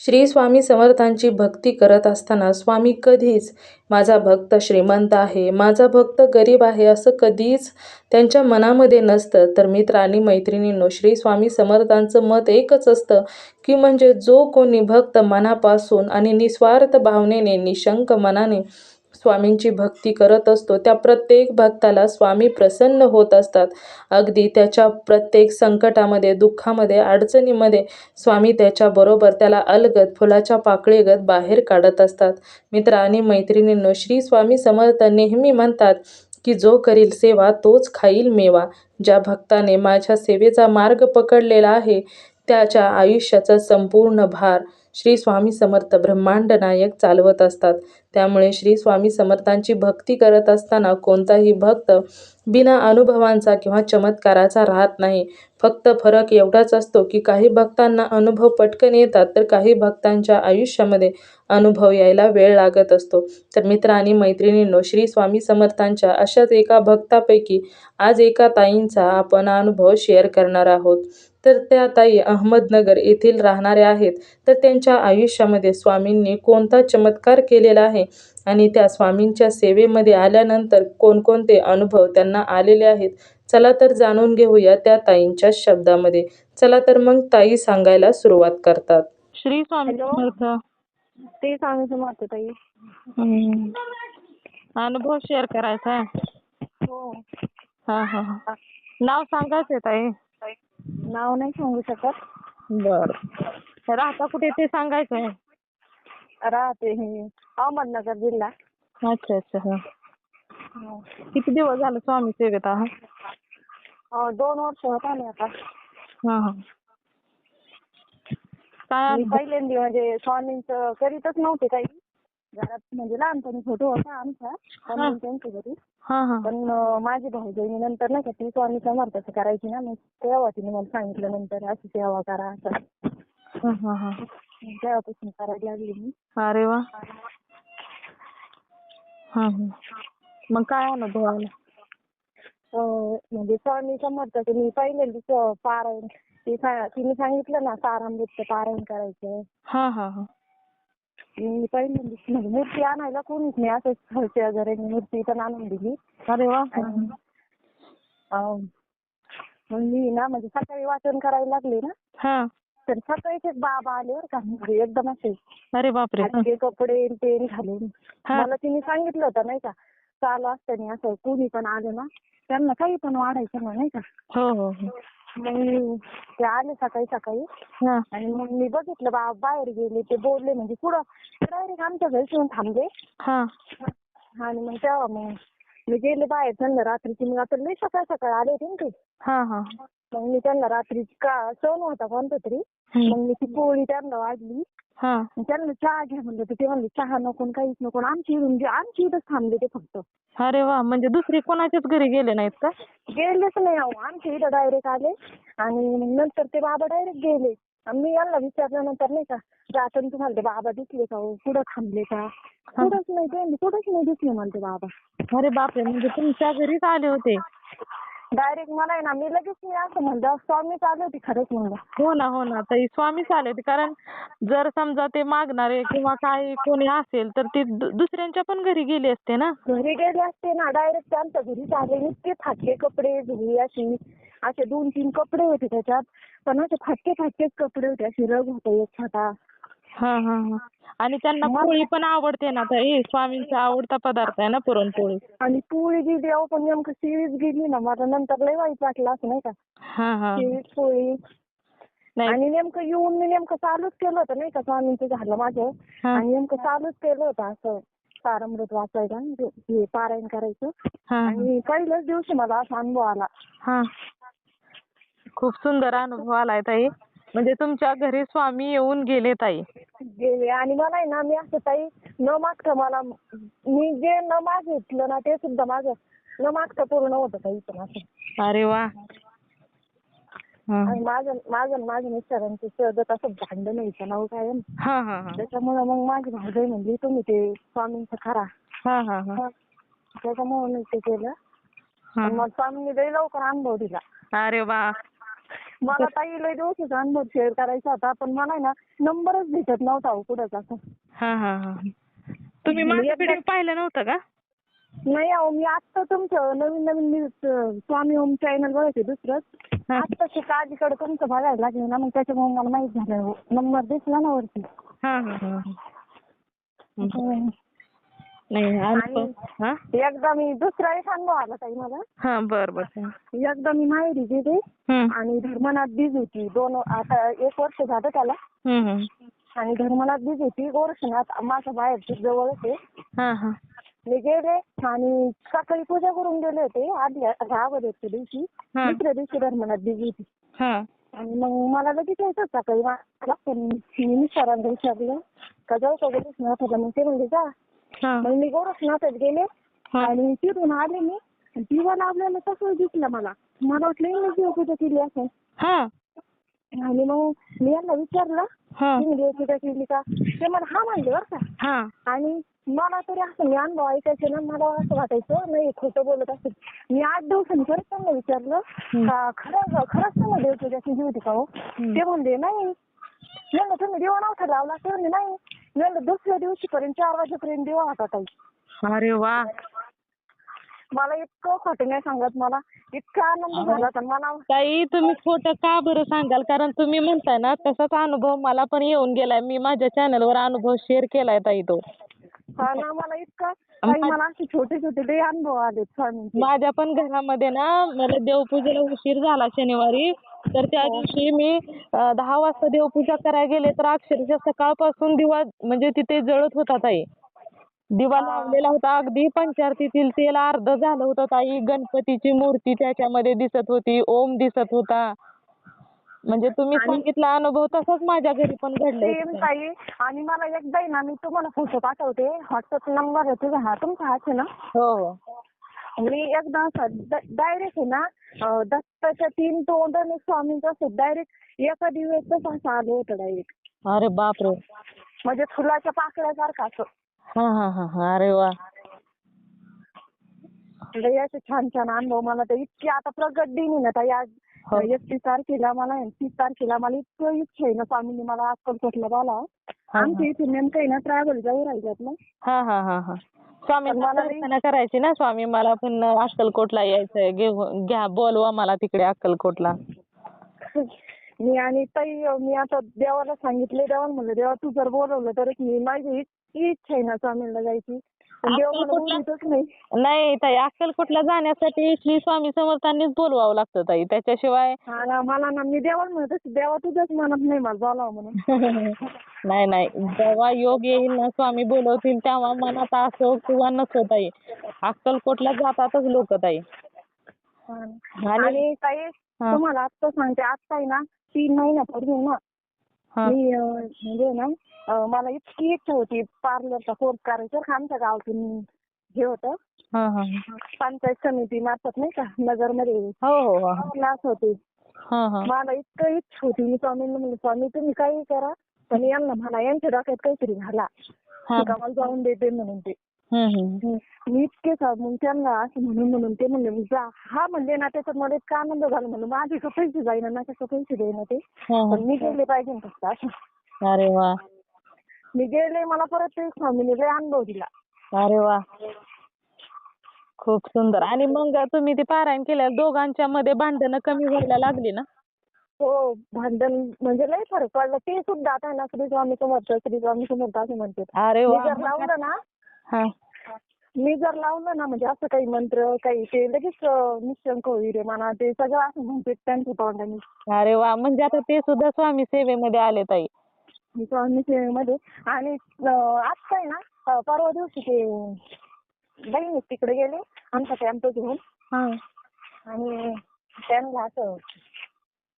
श्री स्वामी समर्थांची भक्ती करत असताना स्वामी कधीच माझा भक्त श्रीमंत आहे. माझा भक्त गरीब आहे असं कधीच त्यांच्या मनामध्ये नसतं. तर मित्र आणि मैत्रिणींनो श्री स्वामी समर्थांचं मत एकच असतं की म्हणजे जो कोणी भक्त मनापासून आणि निस्वार्थ भावनेने निशंक मनाने स्वामींची भक्ती करत असतो त्या प्रत्येक भक्ताला स्वामी प्रसन्न होत असतात. अगदी त्याच्या प्रत्येक संकटामध्ये दुःखामध्ये अडचणीमध्ये स्वामी त्याच्याबरोबर त्याला अलगद फुलाच्या पाकळीगत बाहेर काढत असतात. मित्र आणि मैत्रिणींनो श्री स्वामी समर्थ नेहमी म्हणतात की जो करील सेवा तोच खाईल मेवा. ज्या भक्ताने माझ्या सेवेचा मार्ग पकडलेला आहे त्याच्या आयुष्याचा संपूर्ण भार श्री स्वामी समर्थ ब्रह्मांड नायक चालवत असतात. त्यामुळे श्री स्वामी समर्थांची भक्ती करत असताना कोणताही भक्त बिना अनुभवांचा किंवा चमत्काराचा राहत नाही. फक्त फरक एवढाच असतो की काही भक्तांना अनुभव पटकन येतात तर काही भक्तांच्या आयुष्यामध्ये अनुभव यायला वेळ लागत असतो. तर मित्र आणि मैत्रिणींनो श्री स्वामी समर्थांच्या अशाच एका भक्तापैकी आज एका ताईंचा आपण अनुभव शेअर करणार आहोत. तर त्या ताई अहमदनगर येथील राहणाऱ्या आहेत. तर त्यांच्या आयुष्यामध्ये स्वामींनी कोणता चमत्कार केलेला आहे? आणि त्या स्वामींच्या सेवेमध्ये आल्यानंतर कोणकोणते अनुभव त्यांना आलेले आहेत चला तर जाणून घेऊया त्या ताईंच्या शब्दामध्ये. चला तर मग ताई सांगायला सुरुवात करतात. श्री स्वामी. समर्थ. ते सांगू समर्थ ताई. हम्म. अनुभव शेअर करायचा आहे. हो. हा हा हा. नाव सांगायचंय ताई? नाव नाही सांगू शकत. बर. राहता कुठे ते सांगायचंय? राहते हे अहमदनगर जिल्हा. अच्छा अच्छा हा. हो. किती दिवस झाले स्वामी सेवेत आहात? अं, दोन वर्ष होत आले आता. हा हा. काय मी अनुभव? पहिल्यांदा म्हणजे स्वामींचं करीतच नव्हते काही. घरात म्हणजे लहानपणी फोटो होता आमचा स्वामी त्यांच्या घरी. हा हा. पण अं, माझी भाऊजाई नंतर नाही का ती स्वामी समर्थाचं करायची ना मग तेव्हा तिने मला सांगितलं नंतर अशी सेवा करा असं. हा हा हा. तेव्हापासून करायला लागली मी. अरे वा. हा हा. मग काय अनुभव आला? अं, म्हणजे स्वामी समर्थाचं मी पहिल्यांदा पारायण. ती सा- तिने सांगितलं ना सारामृतचं पारायण करायचं. हा हा हा. मी पहिल्यांदा म्हणजे मूर्ती आणायला कोणीच नाही असंच शेजाऱ्यांनी मूर्ती पण आणून दिली. अरे वा. आणि अं, मग मी ना म्हणजे सकाळी वाचन करायला लागले ना. हा. तर सकाळीच एक बाबा आले बरं का म्हणजे एकदम असे अरे बापरे. हलके कपडे न ते घालून. हा. मला तिने सांगितलं होतं नाही का चालू असताना असं कोणी पण आलं ना त्यांना काही पण वाढायचं ना नाही का. हो हो हो. मग ते आले सकाळी सकाळी. हा. आणि मग मी बघितलं बा बाहेर गेले ते बोलले म्हणजे पुढं डायरेक्ट आमच्या घरी येऊन थांबले. हा. आणि मग तेव्हा मग मी गेले बाहेर त्यांना रात्रीची. मग आता लई सकाळ सकाळ आले होते ना ते. हा हा. मग मी त्यांना रात्री का सण होता कोणता तरी. हम्म. मग मी ती पोळी त्यांना वाढली. हा. त्यांना चहा घ्या म्हणलं तर ते म्हणले चहा नको न काहीच नको न आमच्या इथून जे आमच्या इथंच थांबले ते फक्त. अरे वा म्हणजे दुसरी कोणाच्याच घरी गेले नाहीत का? गेलेच नाही अहो. आमच्या इथं डायरेक्ट आले आणि मग नंतर ते बाबा डायरेक्ट गेले. मी यांना विचारल्यानंतर नाही का जाताना तुम्हाला ते बाबा दिसले का हो? कुठं थांबले का? कुठंच नाही ते कुठंच नाही दिसले मला ते बाबा. अरे बापरे म्हणजे तुमच्या घरीच आले होते. डायरेक्ट मला आहे ना मी लगेच मी असं म्हणलं स्वामीच आले होते खरंच म्हणलं. हो ना हो ना ताई स्वामीच आले होते. कारण जर समजा ते मागणारे किंवा काही कोणी असेल तर ते दु- दुसऱ्यांच्या पण घरी गेले असते ना. घरी गेले असते ना डायरेक्ट त्यांच्या घरीच आले. इतके फाटके कपडे झुली अशी. असे दोन तीन कपडे होते त्याच्यात. पण असे फाटके फाटकेच कपडे होते. अशी रग होते एक छोटा. हा हा हा. आणि त्यांना पोळी पण आवडते ना ताई? स्वामींचा आवडता पदार्थ आहे ना पुरणपोळी? आणि पोळी गेली अहो पण नेमकं शिळीच गेली ना. मला नंतर लय वाईट वाटलं असं नाही का? हा हा. शिळीच पोळी. नाही. आणि नेमकं येऊन मी नेमकं चालूच केलं होतं नाही का स्वामींचं झालं माझं. हा. आणि नेमकं चालूच केलं होतं असं. तारामृत वाचायला हे पारायण करायचं. हा. आणि पहिल्याच दिवशी मला असा अनुभव आला. हा. खूप सुंदर अनुभव आलाय ताई. म्हणजे तुमच्या घरी स्वामी येऊन गेले ताई. गेले. आणि मला आहे ना मी असं ताई न मागता मला मी जे न मागितलं ना ते सुद्धा माझं न मागता पूर्ण होतं ताई पण असं. अरे वा. आणि माझं माझं आणि माझ्या मिस्टरांचं सहजच असं भांडण व्हायचं नाव काय. हा हा हा. त्याच्यामुळे मग माझी भाऊजाई म्हणली तुम्ही ते स्वामींचं खरा हा हा. हा. त्याच्यामुळे मी ते केलं. हा. मग स्वामींनी लई लवकर अनुभव दिला. अरे वा. मला ताई लई दिवसाचा अनुभव शेअर करायचा होता पण मला ना नंबरच भेटत नव्हता हो कुठंच असं हा हा हा तुम्ही माझं व्हिडिओ पाहिलं नव्हतं का नाही अहो मी आत्ता तुमचं नवीन नवीन मी स्वामी ओम चॅनल बघायचे दुसरंच हा. आत्ता शिकाजीकडे तुमचं बघायला लागले ना मग त्याच्यामुळे मला माहीत झालं हो. नंबर दिसला ना वरती हा हा हा हम्म. नाही अनुभव हा? एकदा मी दुसरा एक अनुभव आला ताई मला. हा बर बर एकदा मी माहेरी गेले हम्म. आणि धर्मनाथ बीज होती. दोन आता एक वर्ष झालं त्याला. हम्म हम्म. आणि धर्मनाथ बीज होती. गोरक्षनाथ माझ्या बाहेरच्या जवळच आहे. हा हा. मी गेले आणि सकाळी पूजा करून गेले होते. आदल्या अगोदरच्या दिवशी. हा. दुसऱ्या दिवशी धर्मनाथ बीज होती. हा. आणि मग मला लगेच यायचं सकाळी. मला पण मी सरांना विचारलं. का जाऊ का गोरक्षनाथाला मग ते म्हणले जा. मग मी गोरक्षनाथात गेले. आणि तिथून आले मी. दिवा लावलेला तसं दिसलं मला. मला वाटलं इंग्लिश पूजा केली असेल आणि मग मी यांना विचारलं इंग्लिश पूजा केली का? ते मला हा म्हणले बरं का. हा. आणि मला तरी असं मी अनुभव ऐकायचे ना मला असं वाटायचं नाही खोटं बोलत असेल मी आठ दिवसांनी परत त्यांना विचारलं का खरं खरंच त्यांना देवपूजा केली होती का हो? ते म्हणले नाही. तुम्ही दिवा नव्हता लावला. ते म्हणले नाही. म्हणलं दुसऱ्या दिवशी पर्यंत चार वाजेपर्यंत दिवा होता ताई. अरे वा. मला इतकं खोटं नाही सांगत मला. इतका आनंद झाला तर मला ताई तुम्ही खोटं का बरं सांगाल? कारण तुम्ही म्हणताय ना तसाच अनुभव मला पण येऊन गेलाय. मी माझ्या चॅनलवर अनुभव शेअर केलाय ताई तो. हा ना मला इतका ताई मला असे छोटे छोटे लई अनुभव आले स्वामींचे. माझ्या पण घरामध्ये ना मला देवपूजेला उशीर झाला शनिवारी. तर त्या दिवशी मी दहा वाजता देवपूजा करायला गेले तर अक्षरशः सकाळपासून दिवा म्हणजे तिथे जळत होता ताई. दिवा लावलेला होता अगदी पंचारतीतील तेल अर्ध झालं होतं ताई. गणपतीची मूर्ती त्याच्यामध्ये दिसत होती ओम दिसत होता. म्हणजे तुम्ही सांगितला अनुभव तसाच माझ्या घरी पण सेम ताई. आणि मला एकदा आहे ना मी तुम्हाला फोटो पाठवते व्हॉट्सअप नंबर आहे तुझा हा तुमचा हाच आहे ना? हो हो. मी एकदा असं डायरेक्ट आहे ना दत्ताच्या तीन तोंड आणि स्वामींचं असं डायरेक्ट एका दिवसाच असं आलं होतं डायरेक्ट अरे बापरे. म्हणजे फुलाच्या पाकळ्यासारखं असं. हा हा हा हा. अरे वा. असे छान छान अनुभव मला तर इतकी आता प्रगट दिन आहे ना ताई. आज हो. एकतीस तारखेला मला तीस तारखेला मला इतकं इच्छा आहे ना स्वामींनी मला अक्कलकोटला बोला हा. आमच्या इथे नेमकं आहे ना ट्रॅव्हल जाऊ राहिल्यात ना. हा हा हा हा. स्वामी पण मला लई- प्रार्थना करायची ना स्वामी मला पण अक्कलकोटला यायचंय. घेऊन घ्या बोलवा मला तिकडे अक्कलकोटला. मी आणि ताई मी आता देवाला सांगितले देवाला म्हणलं देवा तू जर बोलवलं तरच मी माझी इतकी इच्छा आहे ना स्वामींना जायची. नाही. नाही ताई अक्कलकोटला जाण्यासाठी श्री स्वामी समर्थांनीच बोलवावं लागतं ताई. त्याच्याशिवाय हा ना मला ना मी देवाला म्हणत देवा तुझ्याच मनात नाही मला बोलावं म्हणून. नाही नाही. जेव्हा योग येईल ना स्वामी बोलवतील तेव्हा मनात असो किंवा नसो ताई. अक्कलकोटला जातातच लोक ताई. हा. आणि ताई तुम्हाला आत्ता सांगते आत्ता आहे ना तीन महिन्यापूर्वी ना मी म्हणजे ना मला इतकी इच्छा होती पार्लरचा कोर्स करायचा आमच्या गावातून हे होतं. हा हा पंचायत समिती मार्फत नाही का नगरमध्ये. हो हो हो. क्लास होते. हा हा. मला इतकं इच्छा होती मी स्वामींना म्हणलं स्वामी तुम्ही काही करा. पण यांना म्हणा यांच्या डोक्यात काहीतरी घाला. हा. मला जाऊन देते म्हणून ते. मी इतके सा- मग त्यांना असं म्हणून म्हणून ते म्हणले मग जा. हा म्हणले ना त्याच्यात मला इतका आनंद झाला? म्हणलं माझे पैसे जाईना ना कसं पैसे देईना ते. पण मी गेले पाहिजे ना फक्त असं. अरे वा. मी गेले मला परत ते स्वामीने लय अनुभव दिला. अरे वा. खूप सुंदर. आणि मग तुम्ही ते पारायण केल्यावर दोघांच्या मध्ये भांडणं कमी व्हायला लागली ना? हो भांडण म्हणजे लय फरक पडला. ते सुद्धा आता आहे ना श्री स्वामी समर्थ श्री स्वामी समर्थ असं म्हणतात. अरे मी वा. जर लावलं ना हा. मी जर लावलं ना म्हणजे असं काही मंत्र काही ते लगेच अं, निशंक होईल म्हणा ते सगळं असं म्हणते त्यांच्या तोंडाने अरे वा म्हणजे आता ते सुद्धा स्वामी सेवेमध्ये आले ताई. मी स्वामी सेवेमध्ये. आणि अं, आज काय ना अं, परवा दिवशी ते बहिणी तिकडे गेले आमचा कॅम्प घेऊन. हा. आणि त्यांना असं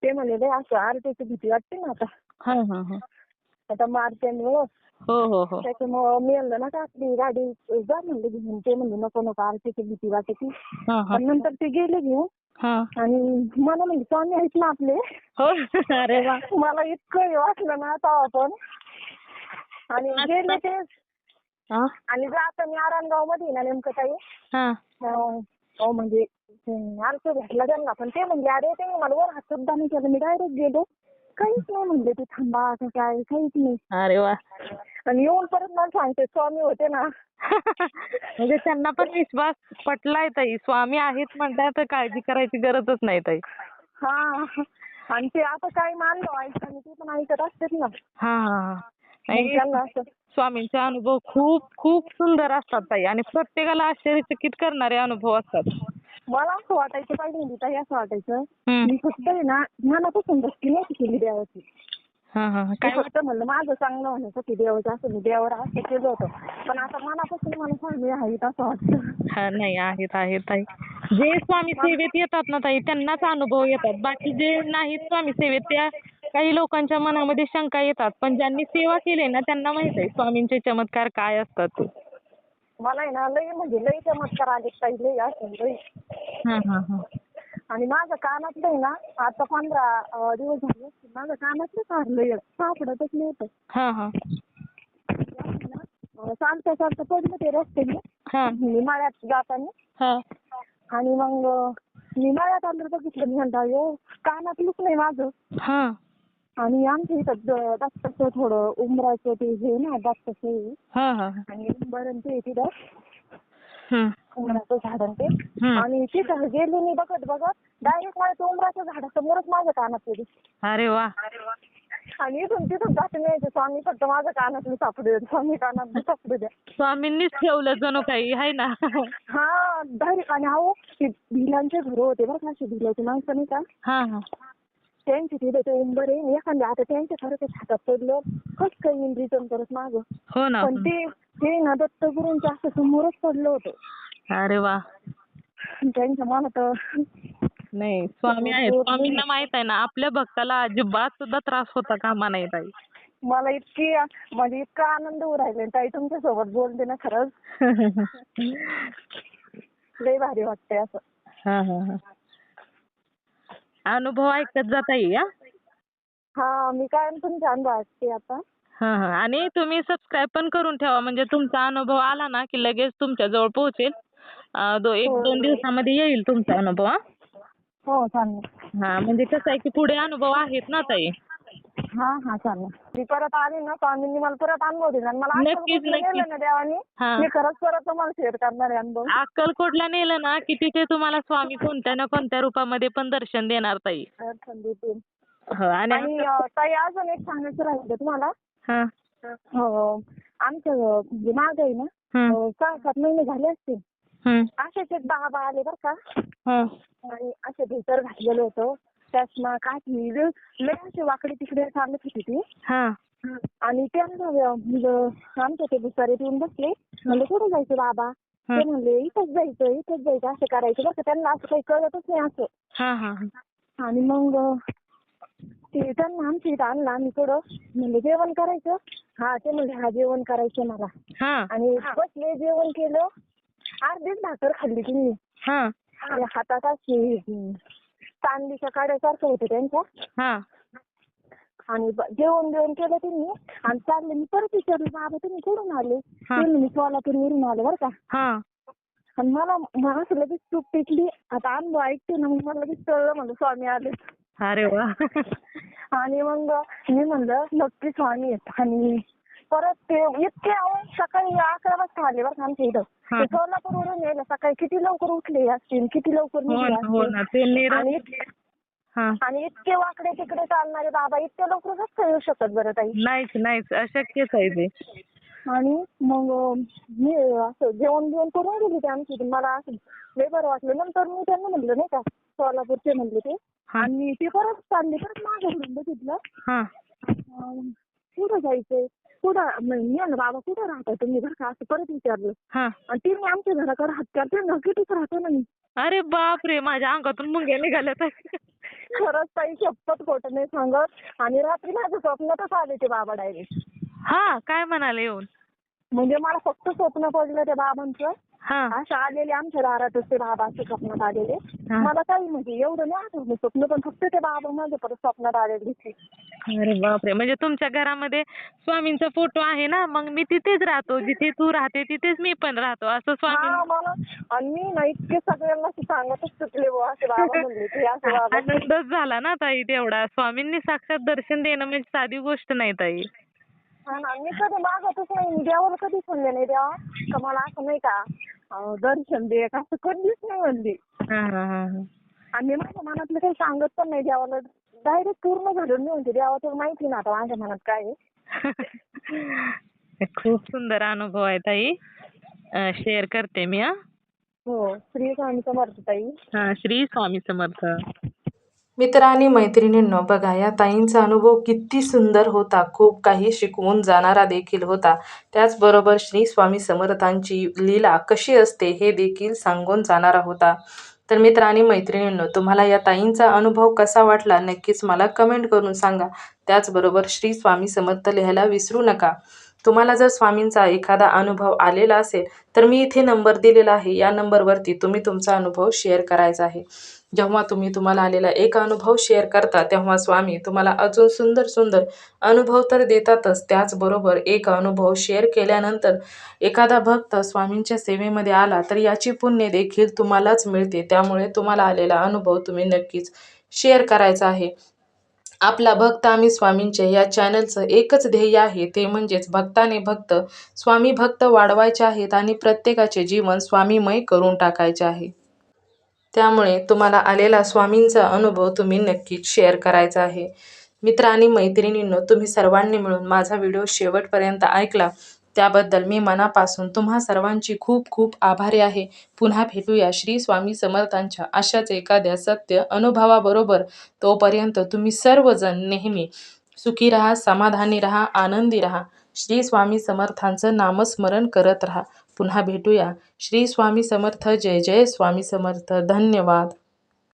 ते म्हणले असं आरटीची भीती वाटते ना आता. हा हा हा. आता मारत्यामुळं हो हो हो. त्याच्यामुळं मी म्हणलं ना का आपली गाडी जा म्हणले घेऊन ते म्हणले नको नको आरटीची भीती वाटते हा हा. पण नंतर ते गेले घेऊन. हा. आणि मला म्हणजे स्वामी आहेत ना आपले? हो. अरे वा. मला इतकं हे वाटलं ना तेव्हा पण आणि गेले ते. हा? आणि जाताना आरणगावमध्ये ना नेमकं काही हा. अं, म्हणजे अर्ज भेटला त्यांना. पण ते म्हणले अरे ते मला वर हात सुद्धा नाही केलं. मी डायरेक्ट गेलो. काहीच नाही म्हणले ते थांबा का काय काहीच नाही. अरे वा. आणि येऊन परत मला सांगते स्वामी होते ना. म्हणजे त्यांना पण विश्वास पटलाय ताई. स्वामी आहेत म्हणताय तर काळजी करायची गरजच नाही ताई. हा. आणि ते आता काय मानलं ऐकतं आणि ते पण ऐकत असतेच ना. हा. हा हा मग नाही, त्यांना असं स्वामींचे अनुभव खूप खूप सुंदर असतात ताई. आणि प्रत्येकाला आश्चर्यचकित करणारे अनुभव असतात. मला असं वाटायचं पाहिजे ताई असं वाटायचं. हम्म. मी फक्त आहे ना मनापासून भक्ती नव्हती केली देवाची. हा हा हा. मी काय फक्त म्हणलं माझं चांगलं होण्यासाठी देवाचं असं मी देवावर असं केलं होतं. पण आता मनापासून मला स्वामी आहेत असं वाटतं. हा नाही आहेत आहेत ताई जे स्वामी सेवेत येतात ना ताई त्यांनाच अनुभव येतात. बाकी जे नाहीत स्वामी सेवेत त्या काही लोकांच्या मनामध्ये शंका येतात. पण ज्यांनी सेवा केली ना त्यांना माहीत आहे स्वामींचे चमत्कार काय असतात. ते मला आहे ना लई म्हणजे लई चमत्कार आले ताई लई असं लई हा हा हा आणि माझं कानातलं आहे ना आता पंधरा अं, दिवस झाले असतील. माझं कानातलं सारलं एक सापडतच नव्हतं. हा हा. अं, चालता चालता पडलं ते रस्त्याने. हा. हिमालयात जाताना. हा. आणि मग हिमालयात आलं बघितलं मी म्हणता अयो कानातलंच नाही माझं. हा. आणि आमच्या इथं दत्ताचं थोडं उमराचं ते हे ना दत्ताचं हे. हा हा आणि उंबरण ते तिथं. उमराचं झाड ते. आणि तिथं गेले मी बघत बघत डायरेक्ट मला ते उमराच्या झाडासमोरच माझ्या कानात गेली. अरे वा. आणि इथून तिथून जाते नाही यायचं स्वामी फक्त माझ्या कानातलं सापडू द्या स्वामी कानात सापडू द्या स्वामींनीच ठेवलं जणू काही आहे ना. हा डायरेक्ट आणि अहो ते भिलांचे घर होते बरं का भिलाचे माणसं नाही का? हा हा. त्यांचे तिथे ते उंबर आहे एखाद्या आता त्यांच्या सारखं हातात पडलं कसं काही येईल रिटर्न करत मागं. हो ना. पण ते ते ना दत्तगुरूंच्या असं समोरच पडलं होतं. अरे वा. त्यांच्या मनात नाही स्वामी आहेत. स्वामींना माहीत आहे ना आपल्या भक्ताला अजिबात सुद्धा त्रास होता कामा नाही ताई. मला इतकी म्हणजे इतका आनंद होऊ राहिले ताई तुमच्यासोबत बोलते ना खरंच. लय भारी वाटतंय असं. हा हा हा. अनुभव ऐकत जाता येईल हा मी काय तुमच्या अनुभव ऐकते आता. हा हा. आणि तुम्ही सबस्क्राईब पण करून ठेवा. म्हणजे तुमचा अनुभव आला ना की लगेच तुमच्या जवळ पोहोचेल. अं, दो एक दोन दिवसामध्ये येईल तुमचा अनुभव हा? हो चालेल. हा म्हणजे कसं आहे की पुढे अनुभव आहेत ना ताई? हा हा चालेल. मी परत आले ना स्वामींनी मला परत अनुभव दिला आणि मला नक्कीच, अक्कलकोटला नक्कीच. नेलं ना देवानी. हा. मी खरंच परत तुम्हाला शेअर करणार आहे अनुभव. अक्कलकोटला नेलं ना की तिथे तुम्हाला स्वामी कोणत्या ना कोणत्या रूपामध्ये पण दर्शन देणार ताई. हो आणि आणि अं, ताई अजून एक सांगायचं राहिलं तुम्हाला? हा. हो आमच्या अं, म्हणजे मागं आहे ना हम्म, अं, सहा सात महिने झाले असतील. हम्म, असेच एक बाबा आले बरं का. हम्म. आणि असे भितर घातलेलं होतं. चष्मा काठी लय असे वाकडे तिकडे चालत होती ती. हा. आणि त्यांना म्हणजे आमच्या ते भुसारीत येऊन बसले. म्हणले कुठे जायचं बाबा? ते म्हणले इथंच जायचं इथंच जायचं असं करायचं बरं का त्यांना असं काही कळतच नाही असं. हा हा आणि मग ते त्यांना आमच्या इथं आणलं आम्ही थोडं. म्हणले जेवण करायचं? हा ते म्हणले हा जेवण करायचं मला. हा. आणि बसले जेवण केलं. अर्धीच भाकर खाल्ली हा. आणि हातात अशी चांदीच्या काड्यासारखं होतं त्यांच्या. हा. आणि ब- जेवण जेवण केलं त्यांनी. आणि चालले मी परत विचारलं बाबा तुम्ही कुठून आले? हा. ते म्हणे सोलापूरवरून आले बरं का. हा. आणि मला मला असं लगेच चूक पेटली आता अनुभव ऐकते ना मग मला लगेच कळलं म्हणलं स्वामी आले. अरे वा. आणि मग मी म्हणलं नक्की स्वामी आहेत. आणि परत ते इतके अहो सकाळी अकरा वाजता आले बरं का आमच्या इथं. हा. ते सोलापूरवरून यायला सकाळी किती लवकर उठले असतील किती लवकर हो निघले ना हो असतील. ना. ते निर आणि हा. आणि इतके वाकडे तिकडे चालणारे बाबा इतके लवकर कसं येऊ शकत बरं ताई. नाहीच नाहीच. अशक्यच आहे ते. आणि मग अं, मी असं जेवण बिवण करून गेली ते आमची मला असं लय बरं वाटलं. नंतर मी त्यांना म्हणलं नाही का सोलापूरचे म्हणले ते. हा. आणि ते परत चालले परत माझ्याकडून बघितलं. हा. अं, कुठं जायचंय? कुठं बाबा कुठं राहता तुम्ही? बरं का असं परत विचारलं. हा. आणि ते मी आमच्या घराकडे हात करते ना कितीच राहतो ना मी. अरे बापरे माझ्या अंगातून मुंग्या निघाल्यात. खरंच ताई शपथ खोटं नाही सांगत. आणि रात्री माझ्या स्वप्नातच आले ते बाबा डायरेक्ट हा काय म्हणाले येऊन? म्हणजे मला फक्त स्वप्न पडलं त्या बाबांचं. हा. असं आलेले आमच्या दारातच ते बाबा असे स्वप्नात आलेले. हा. मला काही म्हणजे एवढं नाही आठवलं स्वप्न पण फक्त ते बाबा माझ्या परत स्वप्नात आलेले दिसले. अरे बापरे. म्हणजे तुमच्या घरामध्ये स्वामींचा फोटो आहे ना मग मी तिथेच राहतो. जिथे तू राहते तिथेच मी पण राहतो. असं स्वामी मला आणि मी ना इतके सगळ्यांना असं सांगतच चुकले बुवा असे बाबा म्हणले की असं बाबा आनंदच झाला ना ताई तेवढा. स्वामींनी साक्षात दर्शन देणं म्हणजे साधी गोष्ट नाही ताई. हा ना मी कधी मागतच नाही. मी देवाला कधीच म्हणले नाही देवा? का मला असं नाही का अं, दर्शन दे का असं कधीच नाही म्हणली. हा हा हा हा. आणि मी माझ्या मनातलं काही सांगत पण नाही देवाला. डायरेक्ट पूर्ण झालं. मी म्हणते देवा तुला माहिती ना आता माझ्या मनात काय आहे. खूप सुंदर अनुभव आहे ताई. शेअर करते मी हा. हो. श्री स्वामी समर्थ ताई. हा श्री स्वामी समर्थ. मित्र आणि मैत्रिणींनो बघा या ताईंचा अनुभव किती सुंदर होता. खूप काही शिकवून जाणारा देखील होता. त्याचबरोबर श्री स्वामी समर्थांची लीला कशी असते हे देखील सांगून जाणारा होता. तर मित्र आणि मैत्रिणींनो तुम्हाला या ताईंचा अनुभव कसा वाटला नक्कीच मला कमेंट करून सांगा. त्याचबरोबर श्री स्वामी समर्थ लिहायला विसरू नका. तुम्हाला जर स्वामींचा एखादा अनुभव आलेला असेल तर मी इथे नंबर दिलेला आहे. या नंबरवरती तुम्ही तुमचा अनुभव शेअर करायचा आहे. जेव्हा तुम्ही तुम्हाला आलेला एक अनुभव शेअर करता तेव्हा स्वामी तुम्हाला अजून सुंदर सुंदर अनुभव तर देतातच. त्याचबरोबर एक अनुभव शेअर केल्यानंतर एखादा भक्त स्वामींच्या सेवेमध्ये आला तर याची पुण्य देखील तुम्हालाच मिळते. त्यामुळे तुम्हाला आलेला अनुभव तुम्ही नक्कीच शेअर करायचा आहे. आपला भक्त आम्ही स्वामींचे या चॅनलचं एकच ध्येय आहे ते म्हणजेच भक्ताने भक्त स्वामी भक्त वाढवायचे आहेत आणि प्रत्येकाचे जीवन स्वामीमय करून टाकायचे आहे. त्यामुळे तुम्हाला आलेला स्वामींचा अनुभव तुम्ही नक्कीच शेअर करायचा आहे. मित्र आणि मैत्रिणींनो तुम्ही सर्वांनी मिळून माझा व्हिडिओ शेवटपर्यंत ऐकला. त्याबद्दल मी मनापासून तुम्हा सर्वांची खूप खूप आभारी आहे. पुन्हा भेटूया श्री स्वामी समर्थांच्या अशाच एखाद्या सत्य अनुभवाबरोबर. तोपर्यंत तुम्ही सर्वजण नेहमी सुखी राहा समाधानी राहा आनंदी राहा. श्री स्वामी समर्थांचं नामस्मरण करत राहा. पुन्हा भेटूया. श्री स्वामी समर्थ जय जय स्वामी समर्थ. धन्यवाद.